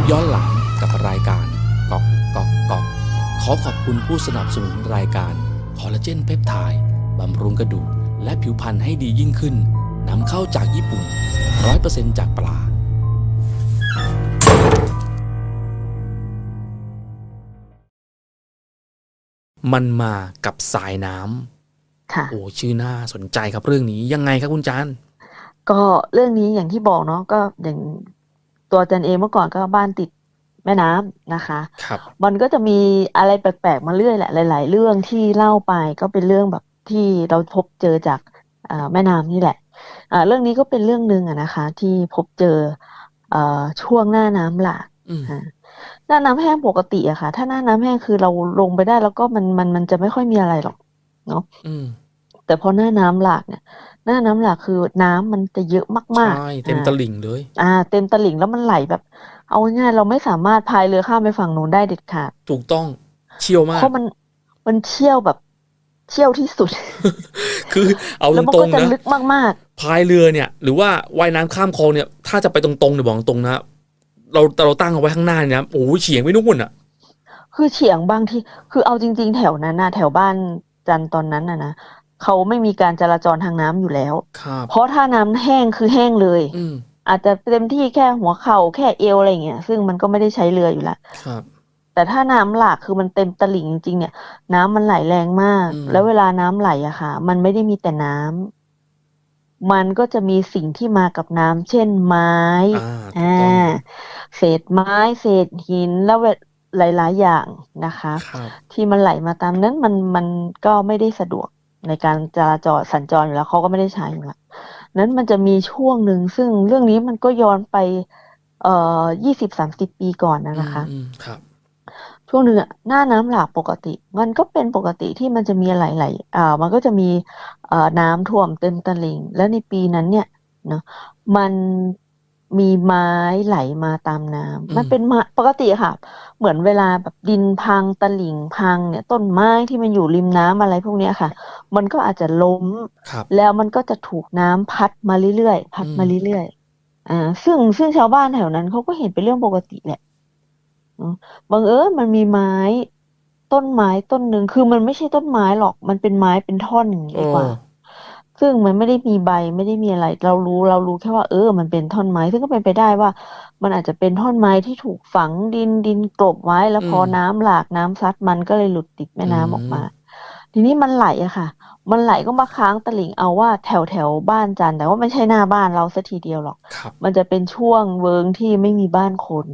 ปย้อนหลังกับรายการกอกกอกกอกขอขอบคุณผู้สนับสนุนรายการคอลลาเจนเพปไทด์บำรุงกระดูกและผิวพรรณให้ดียิ่งขึ้นนำเข้าจากญี่ปุ่น 100%จากปลามันมากับสายน้ำค่ะ โอ้ชื่อน่าสนใจครับเรื่องนี้ยังไงครับคุณจานก็เรื่องนี้อย่างที่บอกเนาะก็อย่าง ตัวจันเองเมื่อก่อนก็บ้านติดแม่น้ำนะคะครับมันก็จะมีอะไรแปลกๆมาเรื่อยแหละหลาย ๆ เรื่องที่เล่าไปก็เป็นเรื่องแบบที่เราพบเจอจากอ่าแม่น้ำนี่แหละอ่าเรื่องนี้ก็เป็นเรื่องหนึ่งอะนะคะ ที่พบเจอเอ่อช่วงหน้าน้ำหลากอืมอ่าหน้าน้ำแห้งปกติอะค่ะ ถ้าหน้าน้ำแห้งคือเราลงไปได้แล้วก็มันมันมันจะไม่ค่อยมีอะไรหรอกเนาะอืมแต่พอหน้าน้ำหลากเนี่ย หน้าน้ำหลากคือน้ำมันจะเยอะมากใช่ๆเต็มอ่า ตลิ่งเลย อ่า เต็มตลิ่งแล้วมันไหลแบบ เอาง่ายๆเราไม่สามารถพายเรือข้ามไปฝั่งนู้นได้เด็ดขาดถูกต้องเชี่ยวมาเพก ราะมันมันเชี่ยวแบบเชี่ยวที่สุด คือเอาแล้วมันตรก็งจะๆนะลึกมากพายเรือเนี่ย หรือว่าว่ายน้ำข้ามคลองเนี่ย ถ้าจะไปตรงๆเนี่ยบอกตรงๆนะเราเราตั้งเอาไว้ข้างหน้าเนี่ยนะโอ้โหเฉียงไปนู่นอะ ๆ คือเฉียงบางทีคือเอาจริง ๆ แถวนั้นนะแถวบ้านจันตอนนั้นนะนะ เขาไม่มีการจราจรทางน้ำอยู่แล้ว ครับ เพราะถ้าน้ำแห้งคือแห้งเลย อืมอาจจะเต็มที่แค่หัวเข่าแค่เอวอะไรอย่างเงี้ยซึ่งมันก็ไม่ได้ใช้เรืออยู่แล้วครับ แต่ถ้าน้ำหลากคือมันเต็มตลิ่งจริง ๆ เนี่ย น้ำมันไหลแรงมากอืมแล้วเวลาน้ำไหลอะค่ะ มันไม่ได้มีแต่น้ำมันก็จะมีสิ่งที่มากับน้ำเช่นไม้อ่าถูกอ่าต้องเศษไม้เศษหินแล้วหลาย ๆ อย่างนะคะครับที่มันไหลมาตามนั้นมันมันก็ไม่ได้สะดวก ในการจราจรสัญจรอยู่แล้วเขาก็ไม่ได้ใช้อยู่แล้วนั้นมันจะมีช่วงหนึ่งซึ่งเรื่องนี้มันก็ย้อนไป เอ่อยี่สิบสามสิบปีก่อนนะนะคะอืมอืมครับ ช่วงหนึ่งอะหน้าน้ำหลากปกติ มันก็เป็นปกติที่มันจะมีไหลๆอ่า มันก็จะมีเอ่อน้ำท่วมเต็มตลิ่ง แล้วในปีนั้นเนี่ยเนาะมัน มีไม้ไหลมาตามน้ำอืมมันเป็นไม้ปกติค่ะ เหมือนเวลาแบบดินพังตลิ่งพังเนี่ย ต้นไม้ที่มันอยู่ริมน้ำอะไรพวกเนี้ยค่ะ มันก็อาจจะล้มครับแล้วมันก็จะถูกน้ำพัดมาเรื่อยๆพัดมาอืมเรื่อยๆอ่า ซึ่งซึ่งชาวบ้านแถวนั้นเขาก็เห็นเป็นเรื่องปกติแหละเนอะบังเอิญมันมีไม้ต้นไม้ต้นหนึ่งคือมันไม่ใช่ต้นไม้หรอก มันเป็นไม้เป็นท่อนอย่างนี้ดีกว่าโอ้ ซึ่งมันไม่ได้มีใบไม่ได้มีอะไร เรารู้เรารู้แค่ว่าเออ มันเป็นท่อนไม้ ซึ่งก็เป็นไปได้ว่า มันอาจจะเป็นท่อนไม้ที่ถูกฝังดินดินกลบไว้ แล้วพออืมน้ำหลากน้ำซัดมันก็เลยหลุดติดแม่น้ำออกมาอืมทีนี้มันไหลอะค่ะ มันไหลก็มาค้างตลิ่งเอาว่าแถวแถวบ้านจันแต่ว่าไม่ใช่หน้าบ้านเราสัทีเดียวหรอกครับมันจะเป็นช่วงเวิงที่ไม่มีบ้านคน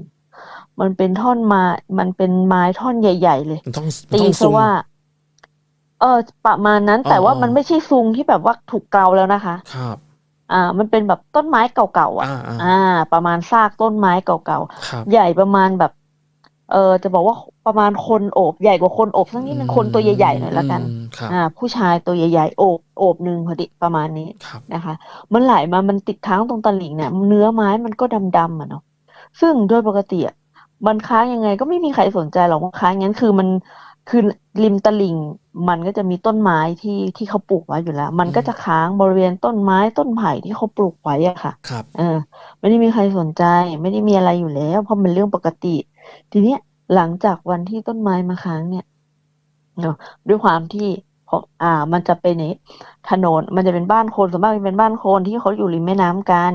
มันเป็นท่อนไม้มันเป็นไม้ท่อนใหญ่ ๆ เลยมันต้องมันตีต้องซะซุ่มว่า เออประมาณนั้นอ๋อแต่ว่าอ๋อมันไม่ใช่ซุงที่แบบว่าถูกเกลาแล้วนะคะ ครับ อ่า มันเป็นแบบต้นไม้เก่าๆอะ อ่าอ่าอ่าประมาณซากต้นไม้เก่าครับๆใหญ่ประมาณแบบ เออจะบอกว่าประมาณคนโอบใหญ่กว่าคนโอบสักนิดนึงคนตัวใหญ่ๆหน่อยละกันอืมครับอ่า ผู้ชายตัวใหญ่ๆโอบโอบหนึ่งพอดีประมาณนี้ครับนะคะ มันไหลมามันติดค้างตรงตลิ่งเนี่ยเนื้อไม้มันก็ดำๆอะเนาะซึ่งโดยปกติอะมันค้างยังไงก็ไม่มีใครสนใจหรอกว่าค้างงั้นคือมัน คือริมตลิ่งมันก็จะมีต้นไม้ที่ที่เขาปลูกไว้อยู่แล้ว มันก็จะค้างบริเวณต้นไม้ต้นไผ่ที่เขาปลูกไว้อะค่ะครับเออ ไม่ได้มีใครสนใจ ไม่ได้มีอะไรอยู่แล้ว เพราะมันเรื่องปกติ ทีเนี้ยหลังจากวันที่ต้นไม้มาค้างเนี่ยเนาะด้วยความที่พออ่า มันจะเป็นอย่างนี้ถนนมันจะเป็นบ้านคนส่วนมากจะเป็นบ้านคนที่เขาอยู่ริมแม่น้ำกัน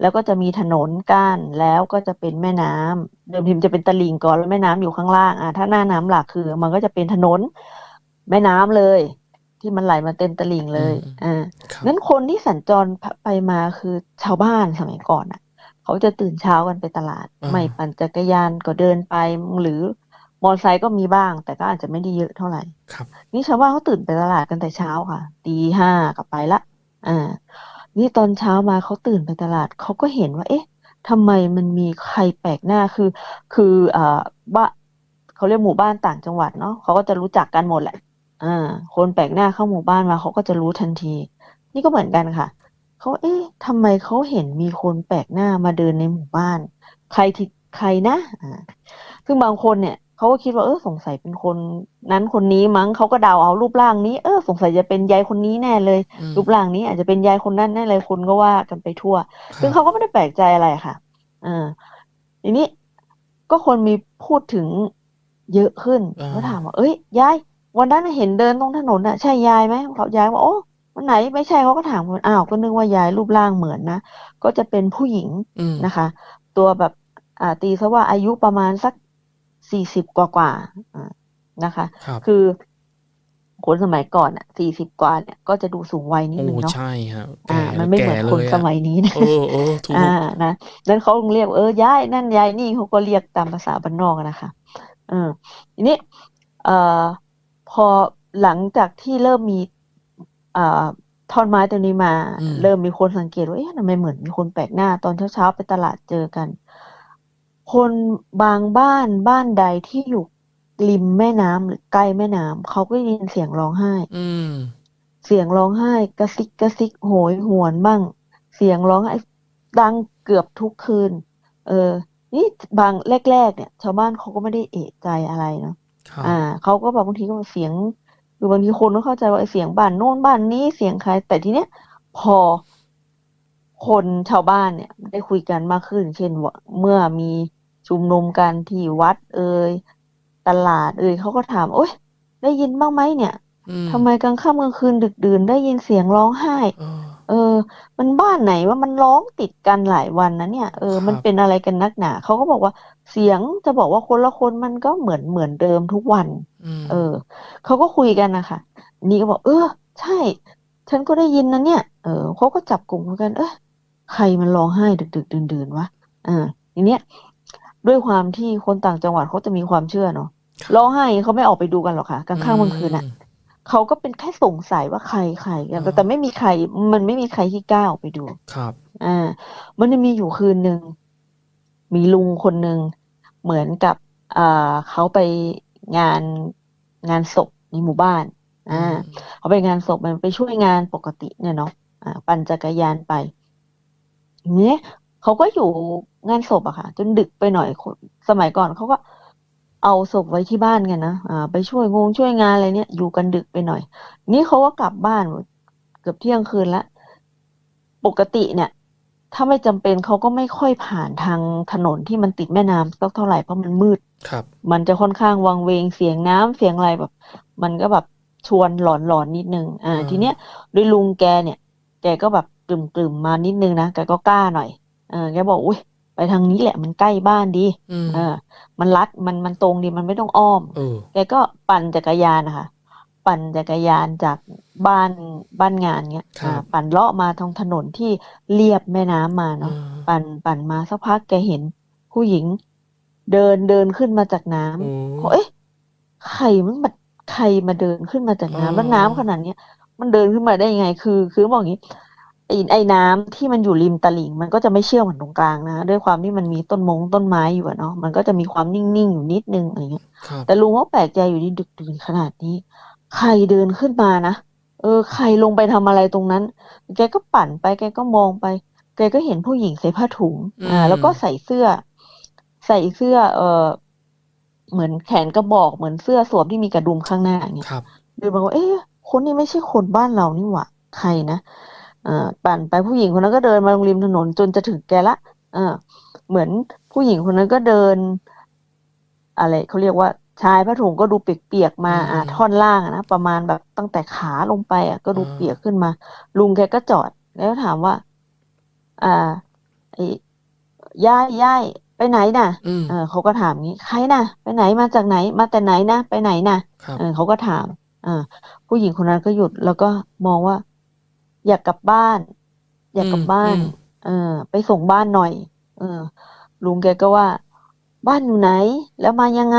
แล้วก็จะมีถนนกั้นแล้วก็จะเป็นแม่น้ำเดิมทีมันจะเป็นตลิ่งก่อนแล้วแม่น้ำอยู่ข้างล่างอ่าถ้าหน้าน้ำหลากคือ มันก็จะเป็นถนนแม่น้ำเลย ที่มันไหลมาเต็มตลิ่งเลยอืมอ่าครับงั้นคนที่สัญจรไปมาคือชาวบ้านสมัยก่อนอะ เขาจะตื่นเช้ากันไปตลาดอ่าไม่ปั่นจักรยานก็เดินไปหรือมอเตอร์ไซค์ก็มีบ้าง แต่ก็อาจจะไม่ได้เยอะเท่าไหร่ครับนี่ชาวบ้านเขาตื่นไปตลาดกันแต่เช้าค่ะตีห้าก็ไปละอ่า นี่ตอนเช้ามาเขาตื่นไปตลาดเขาก็เห็นว่า เอ๊ะทำไมมันมีใครแปลกหน้าคือ คืออ่าบ้าเขาเรียกหมู่บ้านต่างจังหวัดเนาะเขาก็จะรู้จักกันหมดแหละ อ่า คนแปลกหน้าเข้าหมู่บ้านมาเขาก็จะรู้ทันที นี่ก็เหมือนกันค่ะเขาเอ๊ะทำไมเขาเห็นมีคนแปลกหน้ามาเดินในหมู่บ้าน ใครที่ใครนะอ่าซึ่งบางคนเนี่ย เขาก็คิดว่าเออสงสัยเป็นคนนั้นคนนี้มั้งเขาก็เดาเอารูปร่างนี้ เออ สงสัยจะเป็นยายคนนี้แน่เลยอืมรูปร่างนี้อาจจะเป็นยายคนนั้นแน่เลยคนก็ว่ากันไปทั่วครับซึ่งเขาก็ไม่ได้แปลกใจอะไรค่ะอ่าทีนี้ก็คนมีพูดถึงเยอะขึ้นอ่าก็ถามว่า เอ้ยยายวันนั้นน่ะเห็นเดินตรงถนนน่ะใช่ยายไหมเขายายว่าโอ้วันไหนไม่ใช่เขาก็ถามคนอ้าวก็นึกว่ายายรูปร่างเหมือนนะก็จะเป็นผู้หญิงอืมนะคะ ตัวแบบอ่าตีซะว่าอายุประมาณสัก สี่สิบกว่ากว่าๆอ่านะคะครับคือคนสมัยก่อนอะสี่สิบกว่าเนี่ย ก็จะดูสูงวัยนิดโอ้นึงเนาะใช่ครับอ่าแก่มันไม่เหมือนแก่คนเลยสอะมัยนี้นะเออเออถูกอ่านะนั้นเขาคงเรียกเออยายนั่นยายนี่เขาก็เรียกตามภาษาบ้านนอกอะนะคะเออทีนี้เอ่อพอหลังจากที่เริ่มมีเอ่อท่อนไม้ตัวนี้มาอืมเริ่มมีคนสังเกตว่าเอ๊ะทำไมเหมือนมีคนแปลกหน้า ตอนเช้าๆไปตลาดเจอกัน คนบางบ้านบ้านใดที่อยู่ริมแม่น้ำหรือใกล้แม่น้ำเขาก็ได้ยินเสียงร้องไห้ อืม เสียงร้องไห้ กระซิกกระซิกโหยหวนบ้าง เสียงร้องไห้ดังเกือบทุกคืน เออ นี่บางแรก ๆ เนี่ย ชาวบ้านเขาก็ไม่ได้เอะใจอะไรเนาะครับอ่าเขาก็แบบบางทีก็เสียงคือบางทีคนก็เข้าใจว่าไอ้เสียงบ้านโน้นบ้านนี้เสียงใคร แต่ทีเนี้ยพอคนชาวบ้านเนี่ย ได้คุยกันมากขึ้น เช่นว่าเมื่อมี ชุมนุมกันที่วัดเอ่ยตลาดเอ่ยเขาก็ถาม โอ๊ย ได้ยินบ้างไหมเนี่ยอืมทำไมกลางค่ำกลางคืนดึกดื่นได้ยินเสียงร้องไห้เออเออ มันบ้านไหนว่ามันร้องติดกันหลายวันนะเนี่ย เออครับมันเป็นอะไรกันนักหนาเขาก็บอกว่าเสียงจะบอกว่าคนละคนมันก็เหมือนเหมือนเดิมทุกวันอืมเออ เขาก็คุยกันนะคะ นี่ก็บอก เออ ใช่ ฉันก็ได้ยินนะเนี่ย เออเขาก็จับกลุ่มคุยกัน เออใครมันร้องไห้ดึกดึกดื่นดื่นๆวะ อ่า ทีเนี้ย ด้วยความที่คนต่างจังหวัดเขาจะมีความเชื่อเนาะร้องไห้เขาไม่ออกไปดูกันหรอกค่ะกลางค่ำกลางคืนอะอืมเขาก็เป็นแค่สงสัยว่าใครใครกันแต่อ่าแต่ไม่มีใคร มันไม่มีใครที่กล้าออกไปดูครับ อ่า มันจะมีอยู่คืนหนึ่งมีลุงคนหนึ่งเหมือนกับอ่าเขาไปงานงานศพในหมู่บ้าน อ่าเขาไปงานศพมันไปช่วยงานปกติเนี่ยเนาะอ่า ปั่นจักรยานไปทีนี้เขาก็อยู่ งานศพอะค่ะ จนดึกไปหน่อยคนสมัยก่อนเขาก็เอาศพไว้ที่บ้านกันนะอ่าไปช่วยงงช่วยงานอะไรเนี่ยอยู่กันดึกไปหน่อย นี่เขาก็กลับบ้านเกือบเที่ยงคืนละปกติเนี่ย ถ้าไม่จำเป็นเขาก็ไม่ค่อยผ่านทางถนนที่มันติดแม่น้ำสักเท่าไหร่เพราะมันมืดครับ มันจะค่อนข้างวังเวงเสียงน้ำเสียงอะไรแบบ มันก็แบบชวนหลอนหลอนนิดนึง อ่าอ่าทีเนี้ยด้วยลุงแกเนี่ย แกก็แบบกลุ่มกลุ่มๆมานิดนึงนะแกก็กล้าหน่อยเออแกบอกอุ้ย ไปทางนี้แหละมันใกล้บ้านดีอืมเออ มันลัดมันมันตรงดีมันไม่ต้องอ้อมเออแกก็ปั่นจักรยานนะคะปั่นจักรยานจากบ้านบ้านงานเนี้ยครับอ่าปั่นเลาะมาทางถนนที่เลียบแม่น้ำมาเนาะอ่าปั่นปั่นมาสักพักแกเห็นผู้หญิง เดินเดินขึ้นมาจากน้ำโอ้เขาเอ๊ะใครมันมาใครมาเดินขึ้นมาจากน้ำอ๋อแล้วน้ำขนาดเนี้ยมันเดินขึ้นมาได้ยังไง คือ คือบอกอย่างนี้ ไอ้ไอ้น้ำที่มันอยู่ริมตลิ่ง มันก็จะไม่เชี่ยวเหมือนตรงกลางนะ ด้วยความที่มันมีต้นมงต้นไม้อยู่อะเนาะมันก็จะมีความนิ่งๆอยู่นิดนึงอะไรเงี้ยครับแต่ลุงก็แปลกใจอยู่ดีดึกดื่นขนาดนี้ ใครเดินขึ้นมานะเออ ใครลงไปทำอะไรตรงนั้น แกก็ปั่นไปแกก็มองไป แกก็เห็นผู้หญิงใส่ผ้าถุงอ่าอืมแล้วก็ใส่เสื้อ ใส่เสื้อ เออเหมือนแขนกระบอกเหมือนเสื้อสวมที่มีกระดุมข้างหน้าอย่างเงี้ยครับเดินมาว่าเอ๊ะคนนี้ไม่ใช่คนบ้านเรานี่หว่าใครนะเอ่า ปั่นไปผู้หญิงคนนั้นก็เดินมาตรงริมถนนจนจะถึงแกละเออเหมือนผู้หญิงคนนั้นก็เดิน อะไรเขาเรียกว่าชายผ้าถุงก็ดูเปียกๆมาอ่าอืมท่อนล่างอะนะประมาณแบบตั้งแต่ขาลงไปอะก็ดูอ่าเปียกขึ้นมา ลุงแกก็จอดแล้วถามว่า อ่าไอ้ยายยายไปไหนน่ะอืมเออเขาก็ถามงี้ ใครน่ะ ไปไหนมาจากไหน มาแต่ไหนนะ ไปไหนน่ะครับเออเขาก็ถาม อ่า ผู้หญิงคนนั้นก็หยุดแล้วก็มองว่า อยากกลับบ้าน อยากกลับบ้านอืมเออ ไปส่งบ้านหน่อย เออ ลุงแกก็ว่า บ้านอยู่ไหน แล้วมายังไง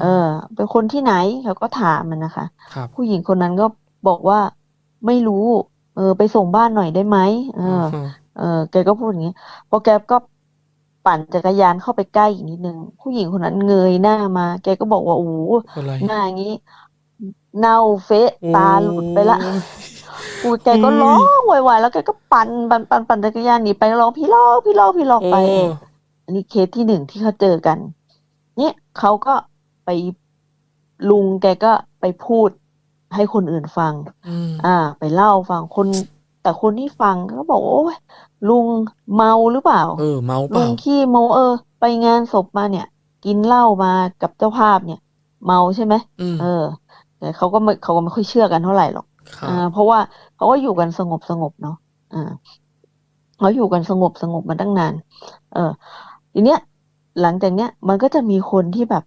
เออ เป็นคนที่ไหนเขาก็ถามมันนะคะครับผู้หญิงคนนั้นก็บอกว่าไม่รู้ เออ ไปส่งบ้านหน่อยได้ไหมเออ เออ แกก็พูดอย่างนี้พอแกก็ปั่นจักรยานเข้าไปใกล้อีกนิดนึงผู้หญิงคนนั้นเงยหน้ามา แกก็บอกว่าโอ้โหอะไรหน้าอย่างนี้ เน่าเฟะโอ้ตาหลุดไปละ กูแกก็อืมร้องโวยวายแล้วแกก็ปั่นปั่นปั่นปั่นจักรยานหนีไปร้องพี่ลอกพี่ลอกพี่ลอกโอ้ไปอันนี้เคสที่หนึ่งที่เขาเจอกัน เนี่ยเขาก็ไปลุงแกก็ไปพูดให้คนอื่นฟัง อืมอ่า ไปเล่าฟังคน แต่คนที่ฟังก็บอกว่าโอ้ยลุงเมาหรือเปล่า เออ เมาเปลุล่างขี้เมาเออ ไปงานศพมาเนี่ย กินเหล้ามากับเจ้าภาพเนี่ย เมาใช่ไหมอืมเออแต่เขาก็ไม่เขาก็ไม่ค่อยเชื่อกันเท่าไหร่หรอก ครับ อ่าเพราะว่าเขาก็อยู่กันสงบสงบเนาะอ่าเขาอยู่กันสงบสงบมาตั้งนาน เออทีเนี้ย หลังจากเนี้ยมันก็จะมีคนที่แบบ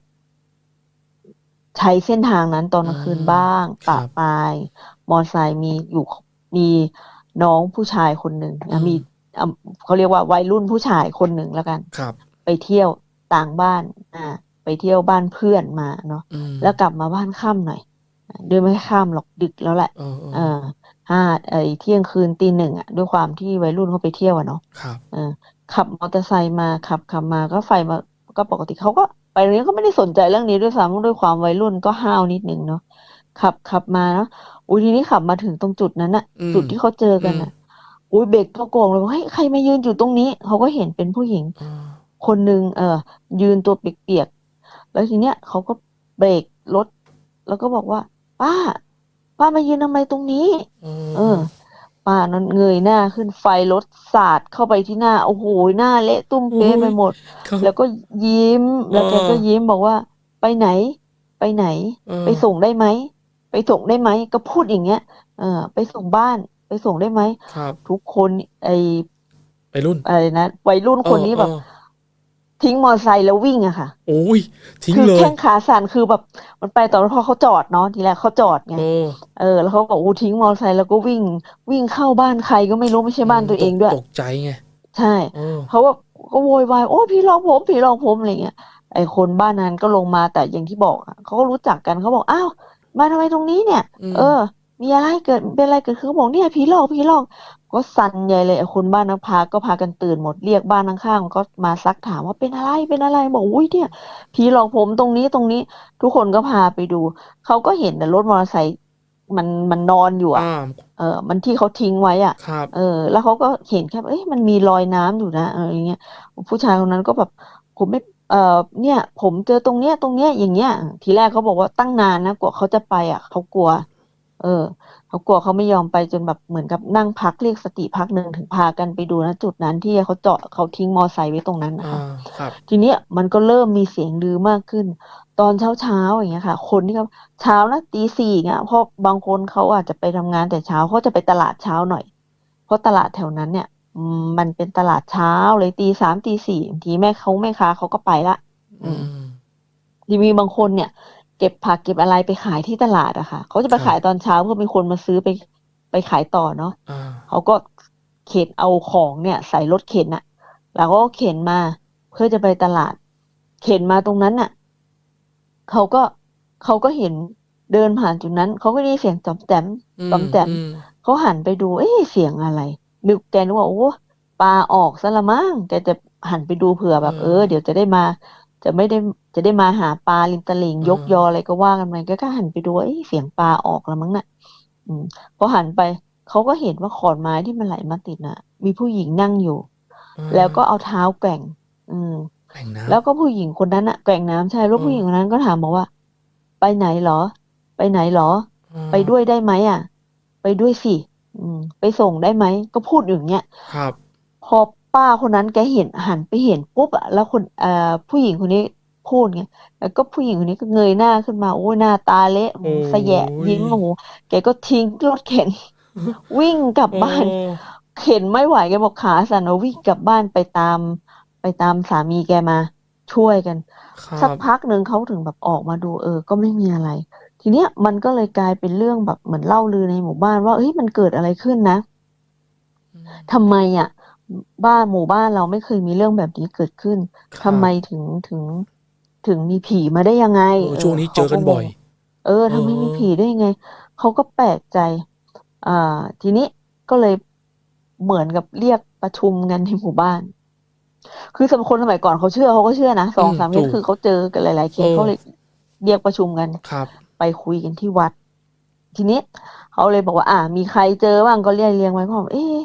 ใช้เส้นทางนั้นตอนกลางคืนบ้างครัปะบ ปายมอไซค์มีอยู่มีน้องผู้ชายคนหนึ่งอืนะมมีอะเขาเรียกว่าวัยรุ่นผู้ชายคนหนึ่งแล้วกัน ครับ ไปเที่ยวต่างบ้าน อ่า ไปเที่ยวบ้านเพื่อนมาเนาะอืมแล้วกลับมาบ้านค่ำหน่อยอะ เดินไม่ค่ำหรอกดึกแล้วแหละเออเออเออห้าไอ้เที่ยงคืนตีหนึ่งอะด้วยความที่วัยรุ่นเขาไปเที่ยวอะเนาะครับ เออ ขับมอเตอร์ไซค์มาขับขับมาก็ไฟมาก็ปกติเขาก็ไปเรื่องก็ไม่ได้สนใจเรื่องนี้ด้วยซ้ำด้วยความวัยรุ่นก็ห้าวนิดนึงเนาะขับขับมาเนาะอุ้ยทีนี้ขับมาถึงตรงจุดนั้นอะอืม จุดที่เขาเจอกันอะอุ้ยเบรกตัวโกงเลยว่าเฮ้ยใครมายืนอยู่ตรงนี้เขาก็เห็นเป็นผู้หญิงอ่าคนหนึ่งเออยืนตัวเปียกๆ แล้วทีเนี้ยเขาก็เบรกรถ แล้วก็บอกว่า ป้า ป้ามายืนทำไมตรงนี้เอเออ ป้านั้นเงยหน้าขึ้นไฟรถสาดเข้าไปที่หน้า โอ้โหหน้าเละตุ้มเป๊ะไปหมดเขาแล้วก็ยิ้มแล้วแกก็เออยิ้มบอกว่า ไปไหน ไปไหนเออไปส่งได้ไหมไปส่งได้ไหมก็พูดอย่างเงี้ย เออ ไปส่งบ้านไปส่งได้ไหมครับทุกคนไอไปรุ่นอะไรนะวัยรุ่นคนนี้แบบเออ ทิ้งมอไซค์แล้ววิ่งอะค่ะ โอ้ยทิ้งคือเลย แข้งขาสั่นคือแบบมันไปตอนพอเขาจอดเนาะทีแรกเขาจอดไง โอ้ เออแล้วเขาบอกอู้ทิ้งมอไซค์แล้วก็วิ่งวิ่งเข้าบ้านใครก็ไม่รู้ไม่ใช่บ้านตัวเองด้วย ตกใจไงใช่เออเขาว่าก็โวยวายโอ้ผีหลอกผมผีหลอกผมอะไรเงี้ยไอคนบ้านนั้นก็ลงมาแต่อย่างที่บอกอะเขาก็รู้จักกันเขาบอกอ้าวมาทำไมตรงนี้เนี่ย ม เออ มีอะไรเกิดเป็นอะไรเกิดขึ้นเขาบอกเนี่ยผีหลอกผีหลอก ก็สั่นใหญ่เลยไอคนบ้านนั้นพาก็พากันตื่นหมดเรียกบ้านข้างๆก็มาซักถามว่าเป็นอะไรเป็นอะไรบอกอุ้ยเนี่ย ผีหลอกผมตรงนี้ตรงนี้ ทุกคนก็พาไปดูเขาก็เห็นแต่รถมอเตอร์ไซค์มันมันนอนอยู่อะอ่าเออ มันที่เขาทิ้งไว้อะครับ เออ แล้วเขาก็เห็นแค่เอ้ยมันมีรอยน้ำอยู่นะเอออย่างเงี้ยผู้ชายคนนั้นก็แบบผมไม่เอ่อเนี่ย ผมเจอตรงเนี้ยตรงเนี้ยอย่างเงี้ย ทีแรกเขาบอกว่าตั้งนานนะกว่าเขาจะไปอะเขากลัว เออเขากลัวเขาไม่ยอมไปจนแบบเหมือนกับนั่งพักเรียกสติพักหนึ่งถึงพากันไปดูนะจุดนั้นที่เขาจอดเขาทิ้งมอไซค์ไว้ตรงนั้นนะอ่าคะครับทีเนี้ยมันก็เริ่มมีเสียงลือมากขึ้น ตอนเช้าเช้าอย่างเงี้ยค่ะ คนที่เขาเช้านะตีสี่เงี้ยเพราะบางคนเขาอาจจะไปทำงานแต่เช้าเขาจะไปตลาดเช้าหน่อย เพราะตลาดแถวนั้นเนี่ยอืมมันเป็นตลาดเช้าเลยตีสามตีสี่บางทีแม่เขาแม่ค้าเขาก็ไปละอือืมมทีมีบางคนเนี่ย เก็บผักเก็บอะไรไปขายที่ตลาดอะค่ะเขาจะไปครับขายตอนเช้าเพื่อมีคนมาซื้อไปไปขายต่อเนาะอ่าเขาก็เข็นเอาของเนี่ย ใส่รถเข็นอะแล้วก็เข็นมา เพื่อจะไปตลาด เข็นมาตรงนั้นน่ะเขาก็เขาก็เห็นเดินผ่านจุดนั้นเขาก็ได้ยินเสียงจอมแจมอืจอมแจมอืมเขาหันไปดู เอ๊ะเสียงอะไรนึกแกนึกว่าโอ้ปลาออกซะละมั้งแกจะหันไปดูเผื่อแบบ เออ เดี๋ยวจะได้มา จะไม่ได้จะได้มาหาปลาริมตลิ่งยกยออะไรก็ว่ากันไปแกก็หันไปดูเอ๊ะเสียงปลาออกละมั้งน่ะ อืมพอหันไปเขาก็เห็นว่าขอนไม้ที่มันไหลมาติดน่ะ มีผู้หญิงนั่งอยู่อ่าแล้วก็เอาเท้าแกว่ง อืมแข่งน้ำแล้วก็ผู้หญิงคนนั้นน่ะแกว่งน้ำใช่แล้วอืมผู้หญิงคนนั้นก็ถามบอกว่า ไปไหนเหรอ ไปไหนเหรออ่าไปด้วยได้ไหมอะ ไปด้วยสิ อืม ไปส่งได้ไหม ก็พูดอย่างเงี้ยครับ พอ ป้าคนนั้นแกเห็นหันไปเห็นปุ๊บอะแล้วคนเอ่อผู้หญิงคนนี้พูดไงแล้วก็ผู้หญิงคนนี้ก็เงยหน้าขึ้นมาโอ้ยหน้าตาเละโอ้โหสะแยะยิ้มโอ้โหแกก็ทิ้งรถเข็น วิ่งกลับบ้านโอ้เข็นไม่ไหวแกบอกขาสั่นเอาวิ่งกลับบ้านไปตาม ไปตามสามีแกมา ช่วยกัน ครัสักบพักหนึ่งเขาถึงแบบออกมาดูเออ ก็ไม่มีอะไร ทีเนี้ยมันก็เลยกลายเป็นเรื่องแบบเหมือนเล่าลือในหมู่บ้านว่าเฮ้ยมันเกิดอะไรขึ้นนะอืมทำไมอะ บ้านหมู่บ้านเราไม่เคยมีเรื่องแบบนี้เกิดขึ้น ครับ ทำไมถึงถึงถึงมีผีมาได้ยังไงเออช่วงนี้เจอกันบ่อย เออทำไมเออมีผีได้ยังไง เขาก็แปลกใจ อ่า ทีนี้ก็เลยเหมือนกับเรียกประชุมกันในหมู่บ้าน คือสมัยคนสมัยก่อนเขาเชื่อเขาก็เชื่อนะสองสามเคถูสกคือเขาเจอกันหลาย ๆ เคสเออ เขาเลยเรียกประชุมกัน ครับ ไปคุยกันที่วัด ทีนี้เขาเลยบอกว่า อ่า มีใครเจอบ้างก็เรียกเรียงไว้เขาบอกเอ๊ะ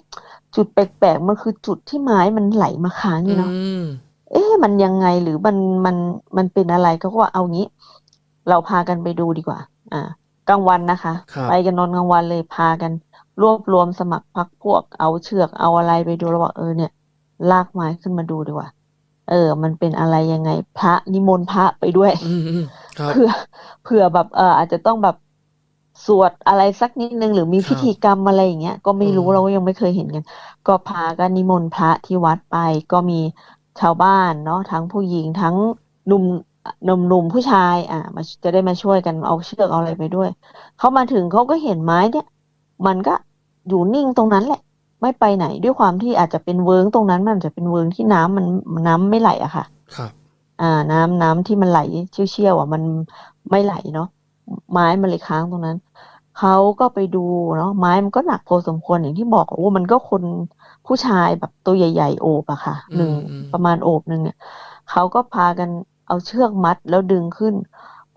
จุดแปลกๆมันคือจุดที่ไม้มันไหลมาค้างอยู่เนาะอืมเอ๊ะมันยังไงหรือมันมันมันเป็นอะไรเขาก็ว่าเอางี้ เราพากันไปดูดีกว่า อ่ากลางวันนะคะครับไปกันนอนกลางวันเลยพากัน รวบรวมสมัครพรรคพวกเอาเชือกเอาอะไรไปดูแล้วบอกเออเนี่ย ลากไม้ขึ้นมาดูดีกว่า เออ มันเป็นอะไรยังไง พระนิมนต์พระไปด้วยอืมอืมครับเผื่อเผื่อแบบเอออาจจะต้องแบบ สวดอะไรสักนิดนึงหรือมีครับพิธีกรรมอะไรอย่างเงี้ยก็ไม่รู้เออเราก็ยังไม่เคยเห็นกัน ก็พากันนิมนต์พระที่วัดไป ก็มีชาวบ้านเนาะทั้งผู้หญิงทั้งหนุ่มหนุ่มหนุ่มผู้ชายอ่ามาจะได้มาช่วยกันเอาเชือกเอาอะไรไปด้วยเขามาถึงเขาก็เห็นไม้เนี่ย มันก็อยู่นิ่งตรงนั้นแหละ ไม่ไปไหนด้วยความที่อาจจะเป็นเวิ้งตรงนั้นมันอาจจะเป็นเวิ้งที่น้ำมันน้ำไม่ไหลอะค่ะ ครับ อ่าน้ำน้ำที่มันไหลเชี่ยวๆอะมันไม่ไหลเนาะ ไม้มันเลยค้างตรงนั้นเขาก็ไปดูเนาะไม้มันก็หนักพอสมควรอย่างที่บอกอะว่ามันก็คนผู้ชายแบบตัวใหญ่ ๆ โอบอะค่ะอืมหนึ่งอืมประมาณโอบหนึ่งเนี่ยเขาก็พากันเอาเชือกมัดแล้วดึงขึ้น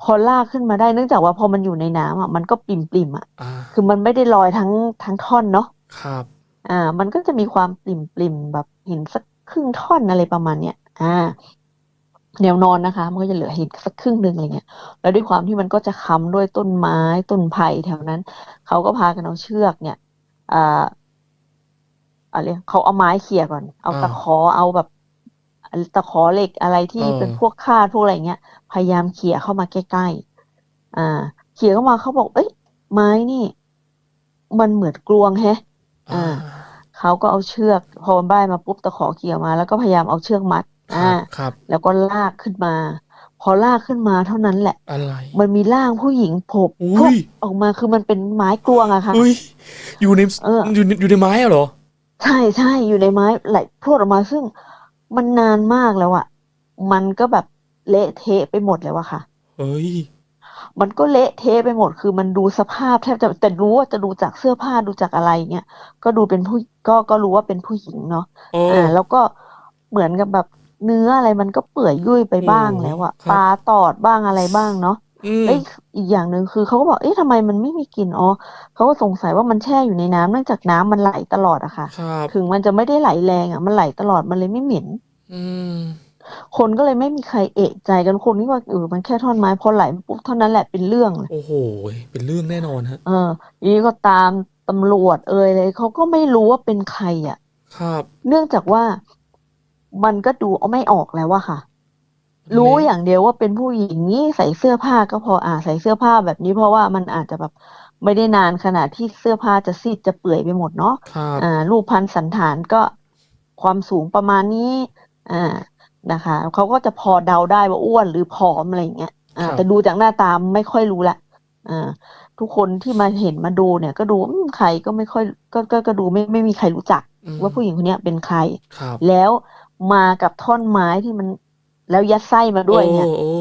พอลากขึ้นมาได้เนื่องจากว่าพอมันอยู่ในน้ำอะมันก็ปริ่มๆอะอ่าคือมันไม่ได้ลอยทั้งทั้งท่อนเนาะครับ อ่า มันก็จะมีความปริ่มๆแบบเห็นสักครึ่งท่อนอะไรประมาณเนี้ยอ่า แนวนอนนะคะ มันก็จะเหลือเห็นสักครึ่งหนึ่งอะไรเงี้ย แล้วด้วยความที่มันก็จะค้ำด้วยต้นไม้ต้นไผ่แถวนั้น เขาก็พากันเอาเชือกเนี่ยอ่าอะไรเขาเอาไม้เขี่ยก่อน เอาอ่าตะขอเอาแบบตะขอเหล็กอะไรที่เออเป็นพวกคาดพวกอะไรเงี้ย พยายามเขี่ยเข้ามาใกล้ๆอ่า เขี่ยเข้ามาเขาบอก เอ้ยไม้นี่ มันเหมือนกลวงแฮะ อ่าเขาก็เอาเชือกพอมันได้มาปุ๊บตะขอเกี่ยวมา แล้วก็พยายามเอาเชือกมัดค อ่ารับครับแล้วก็ลากขึ้นมา พอลากขึ้นมาเท่านั้นแหละ อะไร มันมีร่างผู้หญิงโผล่อุ้พรวดยออกมาคือมันเป็นไม้กลวงอะค่ะ อุ้ยอยู่ในเอออ ยู่ในอยู่ในไม้อะเหรอ ใช่ใช่อยู่ในไม้ไหลพรวดออกมาซึ่งมันนานมากแล้วอะมันก็แบบเละเทะไปหมดแล้วอะค่ะ เฮ้ย มันก็เละเทะไปหมด คือมันดูสภาพแทบจะแต่รู้ว่าจะดูจากเสื้อผ้าดูจากอะไรเงี้ยก็ดูเป็นผู้ก็ก็รู้ว่าเป็นผู้หญิงเนาะโอ้อ่าแล้วก็เหมือนกับแบบ เนื้ออะไรมันก็เปื่อยยุ่ยไปบ้างแล้วอะครับปลาตอดบ้างอะไรบ้างเนาะอืมเอ้ยอีกอย่างหนึ่งคือเขาก็บอกเอ๊ะทำไมมันไม่มีกลิ่นอ๋อเขาก็สงสัยว่ามันแช่อยู่ในน้ำเนื่องจากน้ำมันไหลตลอดอะค่ะครับถึงมันจะไม่ได้ไหลแรงอะมันไหลตลอดมันเลยไม่เหม็นอืมคนก็เลยไม่มีใครเอะใจกันคนนี่ว่าเออมันแค่ท่อนไม้พอไหลปุ๊บเท่านั้นแหละเป็นเรื่องเลยโอ้โหเป็นเรื่องแน่นอนฮะเออทีนี้ก็ตามตำรวจเอ่ยเลยเขาก็ไม่รู้ว่าเป็นใครอะครับ เนื่องจากว่า มันก็ดูเอาไม่ออกแล้วอะค่ะ รู้อย่างเดียวว่าเป็นผู้หญิงนี่ใส่เสื้อผ้าก็พออ่าใส่เสื้อผ้าแบบนี้เพราะว่ามันอาจจะแบบไม่ได้นานขนาดที่เสื้อผ้าจะซีดจะเปื่อยไปหมดเนาะครับอ่ารูปพันสันฐานก็ความสูงประมาณนี้ อ่านะคะเขาก็จะพอเดาได้ว่าอ้วนหรือผอมอะไรอย่างเงี้ยอ่าครับแต่ดูจากหน้าตาไม่ค่อยรู้ละอ่าทุกคนที่มาเห็นมาดูเนี่ย ก็ดูอืมใครก็ไม่ค่อยก็ก็ก็ดูไม่ไม่มีใครรู้จักอืมว่าผู้หญิงคนเนี้ยเป็นใครครับแล้ว มากับท่อนไม้ที่มัน แล้วยัดไส้มาด้วยเนี่ยโอ้โอ้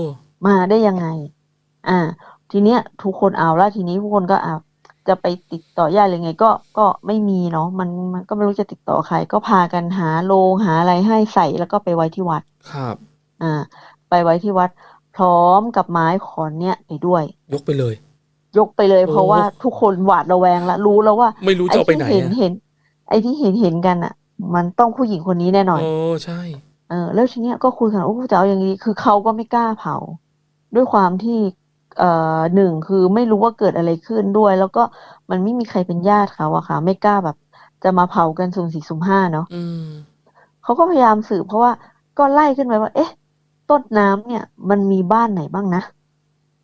มาได้ยังไง อ่า ทีเนี้ย ทุกคนเอาแล้วทีนี้ทุกคนก็อ่าจะไปติดต่อญาติหรือไง ก็ก็ไม่มีเนาะมันมันก็ไม่รู้จะติดต่อใคร ก็พากันหาโลงหาอะไรให้ใส่แล้วก็ไปไว้ที่วัด ครับ อ่า ไปไว้ที่วัด พร้อมกับไม้ขอนเนี้ยไปด้วย ยกไปเลย ยกไปเลย เพราะโอ้ว่าทุกคนหวาดระแวงละรู้แล้วว่า ไม่รู้จะเอาไปไหนที่เห็นอะเห็น ไอ้ที่เห็นเห็นกันอะ มันต้องผู้หญิงคนนี้แน่นอนโอ้ใช่ เออแล้วทีเนี้ยก็คุยกันโอ้จะเอาอย่างนี้คือเขาก็ไม่กล้าเผา ด้วยความที่เอ่อหนึ่งคือไม่รู้ว่าเกิดอะไรขึ้นด้วย แล้วก็มันไม่มีใครเป็นญาติเขาอะค่ะ ไม่กล้าแบบ จะมาเผากันสุ่มสี่สุ่มห้าเนาะอืมเขาก็พยายามสืบเพราะว่าก็ไล่ขึ้นไปว่า เอ๊ะ ต้นน้ำเนี่ย มันมีบ้านไหนบ้างนะ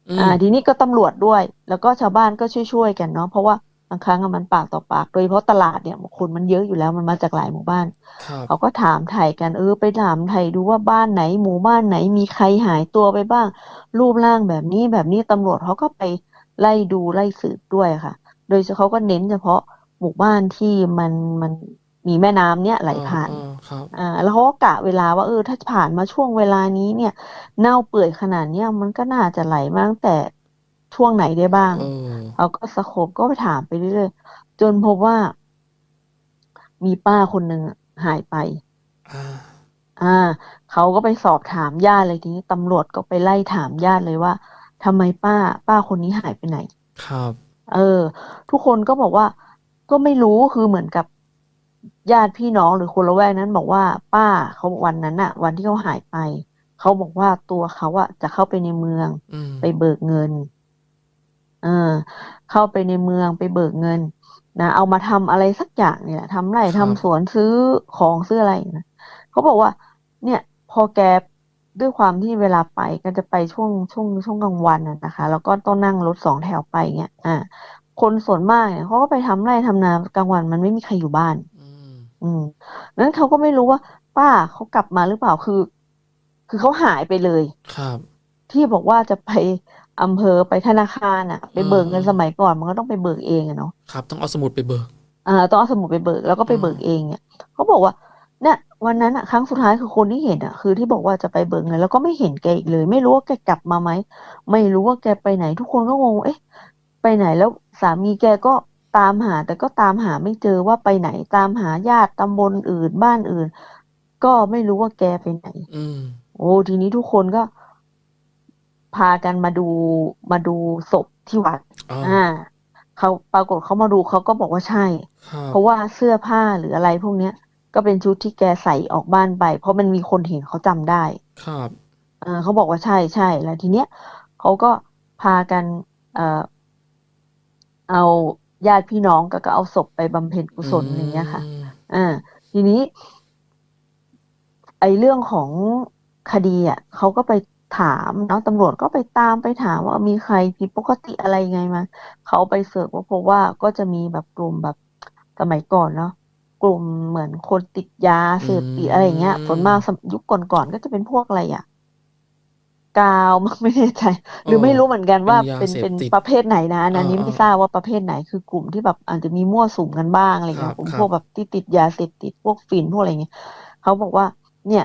อืมอ่า ทีนี้ก็ตำรวจด้วย แล้วก็ชาวบ้านก็ช่วยๆกันเนาะเพราะว่า บางครั้งอะมันปากต่อปาก โดยเฉพาะตลาดเนี่ยคนมันเยอะอยู่แล้วมันมาจากหลายหมู่บ้านครับเขาก็ถามไถ่กันเออไปถามไถ่ดูว่าบ้านไหน หมู่บ้านไหนมีใครหายตัวไปบ้าง รูปร่างแบบนี้แบบนี้ตำรวจเขาก็ไปไล่ดูไล่สืบด้วยค่ะ โดยเฉพาะเขาก็เน้นเฉพาะหมู่บ้านที่มันมันมีแม่น้ำเนี่ยไหลผ่านอ่าครับอ่าแล้วเขาก็กะเวลาว่าเออถ้าผ่านมาช่วงเวลานี้เนี่ย เน่าเปื่อยขนาดเนี้ยมันก็น่าจะไหลมาตั้งแต่ ช่วงไหนได้บ้างเออเขาก็สโคปก็ไปถามไปเรื่อยๆจนพบว่า มีป้าคนหนึ่งอะหายไปอ่าอ่า เขาก็ไปสอบถามญาติเลยทีนี้ตำรวจก็ไปไล่ถามญาติเลยว่าทำไมป้า ป้าคนนี้หายไปไหน ครับ เออ ทุกคนก็บอกว่า ก็ไม่รู้คือเหมือนกับญาติพี่น้องหรือคนละแวกนั้นบอกว่า ป้าเขาวันนั้นอะวันที่เขาหายไป เขาบอกว่าตัวเขาอะจะเข้าไปในเมืองอืมไปเบิกเงิน เออเข้าไปในเมืองไปเบิกเงินนะเอามาทำอะไรสักอย่างเนี่ยทำไร่ทำสวนซื้อของซื้ออะไรนะเขาบอกว่า เนี่ยพพอแกด้วยความที่เวลาไปก็จะไปช่วงช่วงช่วงกลางวันน่ะนะคะ แล้วก็ต้องนั่งรถสองแถวไปเงี้ยอ่าคนส่วนมากเนี่ยเขาก็ไปทำไร่ทำนากลางวันมันไม่มีใครอยู่บ้านอืมอืมนั้นเขาก็ไม่รู้ว่า ป้าเขากลับมาหรือเปล่าคือ คือเขาหายไปเลย ครับ ที่บอกว่าจะไป อำเภอไปธนาคารอะ ไปเบิกเงินอืมสมัยก่อนมันก็ต้องไปเบิกเองอะเนาะครับ ต้องเอาสมุดไปเบิกอ่าต้องเอาสมุดไปเบิกแล้วก็ไปอืมเบิกเองเนี่ยเขาบอกว่าเนี่ยวันนั้นอะครั้งสุดท้ายคือคนที่เห็นอะคือที่บอกว่าจะไปเบิกเงินแล้วก็ไม่เห็นแกอีกเลย ไม่รู้ว่าแกกลับมาไหมไม่รู้ว่าแกไปไหน ทุกคนก็งงเอ๊ะ ไปไหนแล้วสามีแกก็ตามหา แต่ก็ตามหาไม่เจอว่าไปไหนตามหาญาติตำบลอื่นบ้านอื่น ก็ไม่รู้ว่าแกไปไหน อืมโอ้ทีนี้ทุกคนก็ พากันมาดูมาดูศพที่วัดอ๋ออ่าเขาปรากฏเขามาดูเขาก็บอกว่าใช่ครับเพราะว่าเสื้อผ้าหรืออะไรพวกเนี้ย ก็เป็นชุดที่แกใส่ออกบ้านไป เพราะมันมีคนเห็นเขาจำได้ ครับเออเขาบอกว่าใช่ใช่แล้วทีเนี้ยเขาก็พากัน เอ่อเอาญาติพี่น้องก็ก็เอาศพไปบำเพ็ญกุศลอย่างเงี้ยค่ะมอ่าทีนี้ ไอ้เรื่องของคดีอะเขาก็ไป ถามเนาะตำรวจก็ไปตามไปถามว่ามีใครผิดปกติอะไรยังไงมาเขาไปเสิร์ชว่าพบว่าก็จะมีแบบกลุ่มแบบสมัยก่อนเนาะกลุ่มเหมือนคนติดยาเสพติดอะไรอย่างเงี้ยส่วนมากสมยุคก่อนๆก็จะเป็นพวกอะไรอะกาวไม่แน่ใจหรือไม่รู้เหมือนกันว่าเป็นยาเป็นเสพเป็นติดประเภทไหนนะอันนี้อ่าไม่อ่าทราบว่าประเภทไหนคือกลุ่มที่แบบอาจจะมีมั่วสุมกันบ้างอะไรครัเงี้บยกลุ่มครับพวกแบบที่ติดยาเสพติดพวกฟินพวกอะไรเงี้ยเขาบอกว่า เนี่ย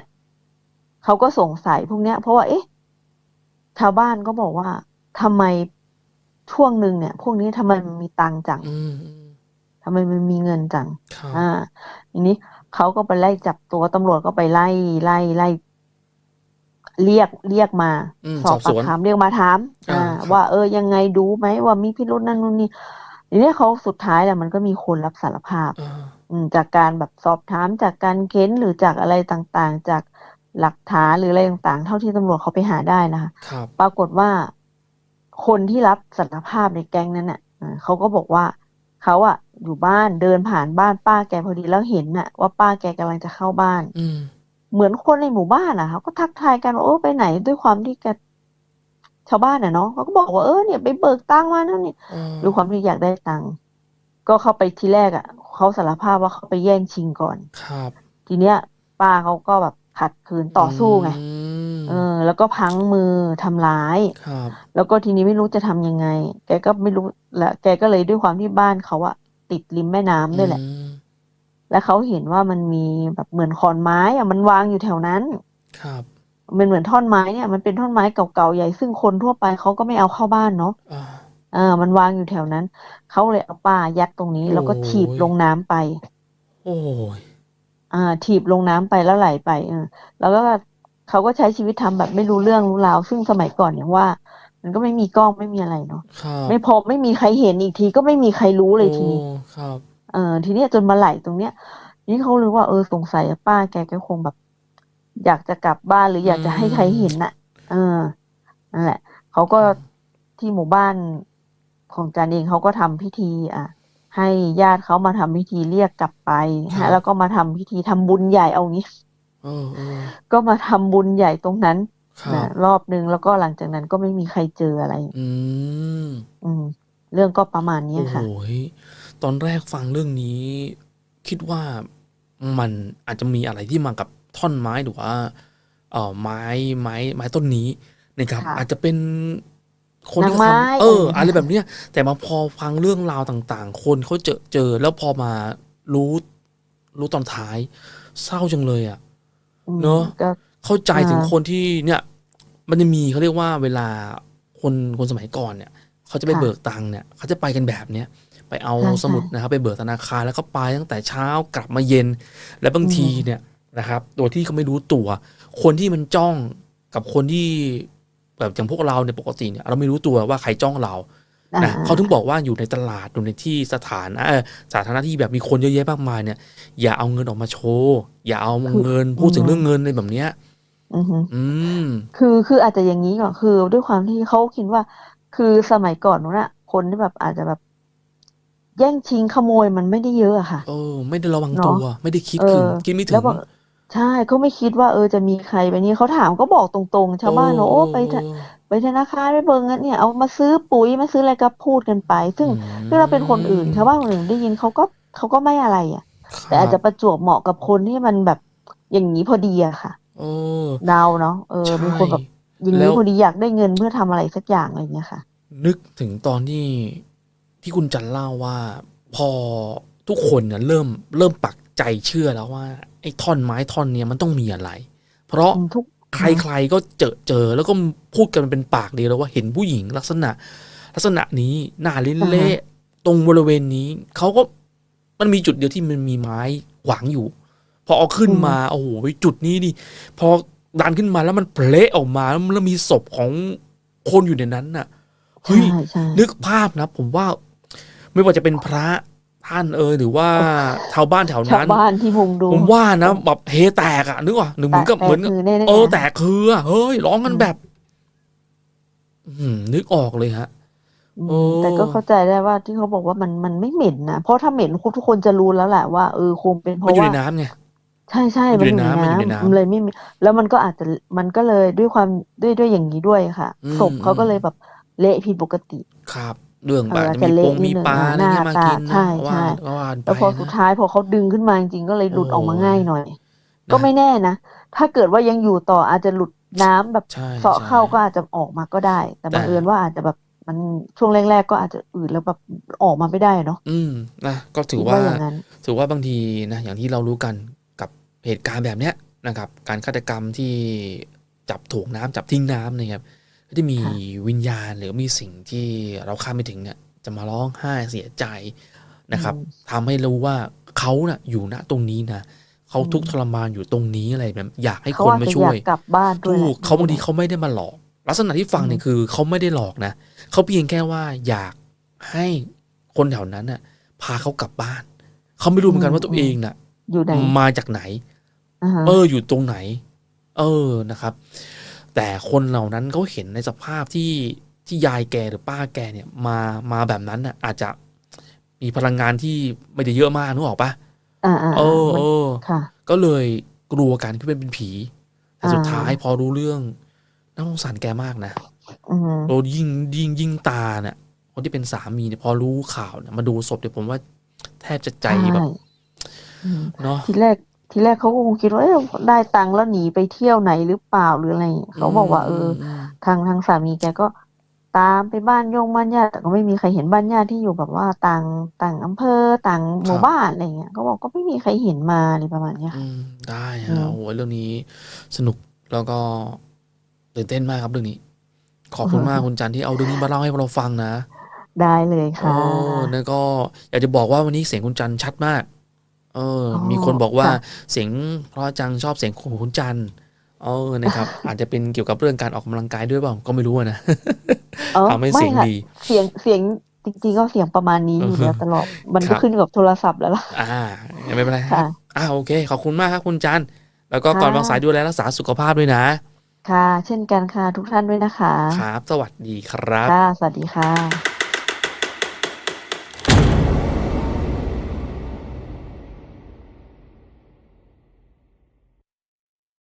เขาก็สงสัยพวกเนี้ย เพราะว่าเอ๊ะ ชาวบ้านก็บอกว่าทำไมช่วงหนึ่งเนี่ย พวกนี้ทำไมมันมีตังค์จังอืมอืมทำไมมันมีเงินจังครับอ่าทีนี้เขาก็ไปไล่จับตัวตำรวจก็ไปไล่ไล่ไล่เรียกเรียกมาอืมสอบสอบปากสวนคำเรียกมาถาม อ่าอ่าครับว่าเออยังไงดูไหมว่ามีพิรุธนั่นนู่นนี่ทีนี้เขาสุดท้ายแหละมันก็มีคนรับสารภาพอ่าอืมจากการแบบสอบถามจากการเค้นหรือจากอะไรต่างๆ จาก หลักฐานหรืออะไรต่างๆ เท่าที่ตำรวจเขาไปหาได้นะคะครับ ปรากฏว่าคนที่รับสารภาพในแก๊งนั้นน่ะอ่าเขาก็บอกว่าเขาอะอยู่บ้านเดินผ่านบ้านป้าแกพอดีแล้วเห็นน่ะ ว่าป้าแกกำลังจะเข้าบ้าน อืม เหมือนคนในหมู่บ้านอะเขาก็ทักทายกันว่าเออไปไหนด้วยความที่แกชาวบ้านอะเนาะเขาก็บอกว่าเออเนี่ยไปเบิกตังค์มานั่นนี่อ่าด้วยความที่อยากได้ตังค์ก็เข้าไปทีแรกอะเขาสารภาพว่าเขาไปแย่งชิงก่อน ครับ ทีเนี้ยป้าเขาก็แบบ ขัดขืนต่อสู้ไงอืมเออ แล้วก็พลั้งมือทำร้ายครับ แล้วก็ทีนี้ไม่รู้จะทำยังไง แกก็ไม่รู้และแกก็เลยด้วยความที่บ้านเขาอะติดริมแม่น้ำด้วยแหละอืมแล้วเขาเห็นว่ามันมีแบบเหมือนขอนไม้อะมันวางอยู่แถวนั้น ครับมันเหมือนท่อนไม้เนี่ยมันเป็นท่อนไม้เก่าๆใหญ่ซึ่งคนทั่วไปเขาก็ไม่เอาเข้าบ้านเนาะอ่าเออ มันวางอยู่แถวนั้น เขาเลยเอาป้ายัดตรงนี้ แล้วก็โอ้ยถีบลงน้ำไป โอ้ย อ่าถีบลงน้ำไปแล้วไหลไปเออแล้วก็เขาก็ใช้ชีวิตทำแบบไม่รู้เรื่องรู้ราว ซึ่งสมัยก่อนอย่างว่า มันก็ไม่มีกล้องไม่มีอะไรเนาะครับไม่พอไม่มีใครเห็นอีกทีก็ไม่มีใครรู้เลยทีนี้โอ้ครับเออทีเนี้ยจนมาไหลตรงเนี้ยนี่เขารู้ว่าเออสงสัยป้าแกก็คงแบบ อยากจะกลับบ้านหรืออยากจะให้ใครเห็นน่ะ เออนั่นแหละเขาก็ที่หมู่บ้านของจันเองเขาก็ทำพิธี อะ ให้ญาติเขามาทำพิธีเรียกกลับไปครัฮะบ แล้วก็มาทำพิธีทำบุญใหญ่เอางี้ เออเออก็มาทำบุญใหญ่ตรงนั้นครันะบรอบนึงแล้วก็หลังจากนั้นก็ไม่มีใครเจออะไร อืมอืม เรื่องก็ประมาณเนี้ยโอ้โหค่ะ ตอนแรกฟังเรื่องนี้ คิดว่ามันอาจจะมีอะไรที่มากับท่อนไม้หรือว่า เอ่อไม้ไม้ไม้ต้นนี้นะครับ ค่ะอาจจะเป็น คนที่นางไม้เขาทำเอออะไรอย่างเงี้ยอะไรแบบเนี้ย แต่มาพอฟังเรื่องราวต่าง ๆ คนเขาเจอเจอ แล้วพอมารู้รู้ตอนท้าย เศร้าจังเลยอะอืมเนอะก็เข้าใจถึงอ่าคนที่เนี่ย มันจะมีเขาเรียกว่าเวลาคนคนสมัยก่อนเนี่ยเขาจะไปค่ะเบิกตังค์เนี่ยเขาจะไปกันแบบเนี้ยไปเอาใช่สมุดนะครับไปเบิกธนาคารแล้วก็ไปตั้งแต่เช้ากลับมาเย็น และบางอืมทีเนี่ยนะครับโดยที่เขาไม่รู้ตัว คนที่มันจ้องกับคนที่ แบบอย่างพวกเราเนี่ยปกติเนี่ยเราไม่รู้ตัวว่าใครจ้องเราอ่านะเขาถึงบอกว่าอยู่ในตลาดอยู่ในที่สถานเอ่อสาธารณะที่แบบมีคนเยอะแยะมากมายเนี่ย อย่าเอาเงินออกมาโชว์อย่าเอาเงินพูดถึงเรื่องเงินในแบบเนี้ยอือฮึอืมคือคืออาจจะอย่างนี้ก่อนคือด้วยความที่เขาคิดว่า คือสมัยก่อนนู้นอะคนที่แบบอาจจะแบบ แย่งชิงขโมยมันไม่ได้เยอะอะค่ะเออไม่ได้ระวังเนอะตัว ไม่ได้คิดเอถึงอคิดไม่ถึแล้วงบาง ใช่เขาไม่คิดว่า เออจะมีใครไปนี่เขาถามก็บอกตรงๆ ชาวบ้านบอกโอ้ไปธไปธนาคารไปเบิ่งกันเนี่ยเอามาซื้อปุ๋ยมาซื้ออะไรก็พูดกันไป ซึ่งอืมถ้าเราเป็นคนอื่นชาวบ้านคนอื่นได้ยินเขาก็เขาก็ไม่อะไรอะ แต่อาจจะประจวบเหมาะกับคนที่มันแบบอย่างนี้พอดีอะค่ะเออเดาเนาะเออใช่เป็นคนแบบอย่างแล้นี้วพอดีอยากได้เงินเพื่อทำอะไรสักอย่างอะไรเงี้ยค่ะ นึกถึงตอนที่ที่คุณจันเล่าว่า พอทุกคนเนี่ยเริ่มเริ่มปักใจเชื่อแล้วว่า ไอ้ท่อนไม้ท่อนเนี้ยมันต้องมีอะไร เพราะอืมทุกใครๆก็เจอเจอแล้วก็พูดกันเป็นปากเดียวแล้วว่าเห็นผู้หญิงลักษณะ ลักษณะนี้หน้าลิ้นเละตรงบริเวณนี้เขาก็มันมีจุดเดียวที่มันมีไม้ขวางอยู่ พอเอาขึ้นมาโอ้โหจุดนี้นี่พอดันขึ้นมาแล้วมันเพละออกมาแล้วมีศพของคนอยู่ในนั้นน่ะเฮ้ใช่ยใช่นึกภาพนะ ผมว่า ไม่ว่าจะเป็นพระ ท่านเอยหรือว่าชาวบ้านแถวชาวนั้นบ้านที่มุงดูผมว่านะแบบเฮแตกอะนึกว่าหนึ่งเหมือนกับแต่เหมือนกับคือแน่ๆเออแตกคืออะเฮ้ยร้องกันแบบอืมนึกออกเลยฮะอืมโอ้แต่ก็เข้าใจได้ว่าที่เขาบอกว่ามันมันไม่เหม็นนะเพราะถ้าเหม็นทุกคนจะรู้แล้วแหละว่าเออคงเป็นเพมันราะอยู่ว่าในน้ำไงใช่ใช่มัมันนออยู่ยู่ในในน้ำมันอยู่ในน้ำน้ำมันเลยไม่มีแล้วมันก็อาจจะมันก็เลยด้วยความด้วยด้วยอย่างนี้ด้วยค่ะอืมศพเขาก็เลยแบบเละผิดปกติครับ เรื่องเออแบบอาจจะจะมีปงเละนิมีดนึงปลาอะอะไรเงี้ยมาหน้ากินตาใช่นะใช่ว่าว่ากันไปแล้วพอสุดนะท้ายพอเขาดึงขึ้นมาจริงๆก็เลยหลุดออกมาโอ้ง่ายหน่อยนะก็ไม่แน่นะ ถ้าเกิดว่ายังอยู่ต่ออาจจะหลุดน้ำแบบใช่เสาะใช่เข้าก็อาจจะออกมาก็ได้แต่แต่บังเอิญว่าอาจจะแบบมันช่วงแรกๆก็อาจจะอืดแล้วแบบออกมาไม่ได้เนาะอืมนะก็ถือคิดว่าอย่างนั้นถือว่าบางทีนะอย่างที่เรารู้กันกับเหตุการณ์แบบเนี้ยนะครับ การฆาตกรรมที่จับถ่วงน้ำจับทิ้งน้ำเนะครับ ก็จะมีค่ะวิญญาณหรือมีสิ่งที่เราคาดไม่ถึงเนี่ย จะมาร้องไห้เสียใจนะครับอืมทำให้รู้ว่าเขาน่ะอยู่ณตรงนี้นะเขาอืมทุกข์ทรมานอยู่ตรงนี้อะไรแบบ อยากให้เขาคนอาจมาจะช่อวยยากกลับบ้านด้วยถูแหกละเขาบางทีเขาไม่ได้มาหลอก ลักษณะที่ฟังเนี่ยคือเขาไม่ได้หลอกนะเขาเพียงแค่ว่าอยากให้คนแถวนั้นน่ะ พาเขากลับบ้านเขาไม่รู้เหมือนกันว่าตัวเองน่ะอยู่ไหนมาจากไหนอ่าฮะเอออยู่ตรงไหน เออนะครับ แต่คนเหล่านั้นเขาเห็นในสภาพที่ที่ยายแกหรือป้าแกเนี่ยมามาแบบนั้นน่ะ อาจจะมีพลังงานที่ไม่ได้เยอะมากนึกออกปะอ่าอ่าเออมันเออค่ะก็เลยกลัวกันที่เป็นเป็นผี แต่สุดอ่าท้ายพอรู้เรื่องน่าสงสารแกมากนะอืมโดนยิ่งยิ่งยิ่งตาเนี่ยคนที่เป็นสามีเนี่ยพอรู้ข่าวเนี่ยมาดูศพเดี๋ยวผมว่าแทบจะใจแบบช่อืมเนาะทีแรก ทีแรกเขาก็คงคิดว่าเอ้ยได้ตังค์แล้วหนีไปเที่ยวไหนหรือเปล่าหรืออะไรอย่างเงี้ยเขาบอกว่าเอออมทางทางสามีแกก็ตามไปบ้านโยงบ้านญาติแต่ก็ไม่มีใครเห็นบ้านญาติที่อยู่แบบว่าต่างต่างอำเภอต่างหมู่บ้านอะไรเงี้ยเขาบอกก็ไม่มีใครเห็นมาอะไรประมาณเนี้ยอืค่ะ มได้อืฮะมโอ้โหเรื่องนี้สนุกแล้วก็ตื่นเต้นมากครับเรื่องนี้ ขอบคุณมากคุณจันที่เอาเรื่องนี้มาเล่าให้เราฟังนะ ได้เลยค่ะ โอ้แล้วก็อยากจะบอกว่าวันนี้เสียงคุณจันชัดมาก เอออ๋อมีคนบอกว่าค่ะเสียงเพราะจังชอบเสียงของคุณจันเออนะครับ อาจจะเป็นเกี่ยวกับเรื่องการออกกำลังกายด้วยเปล่าก็ไม่รู้อะนะเออทำให้ไม่เสียงค่ะดี เสียงเสียงจริงๆก็เสียงประมาณนี้อยู่แล้วตลอด มันครัก็บขึ้นกับโทรศัพท์แล้วล่ะ อ่า ไม่เป็นไรครัค่ะบอ่าโอเค ขอบคุณมากครับคุณจันแล้วก็ก่อนค่ะวางสายดูแลรักษาสุขภาพด้วยนะ ค่ะ เช่นกันค่ะทุกท่านด้วยนะคะ ครับ สวัสดีครับ ค่ะ สวัสดีค่ะ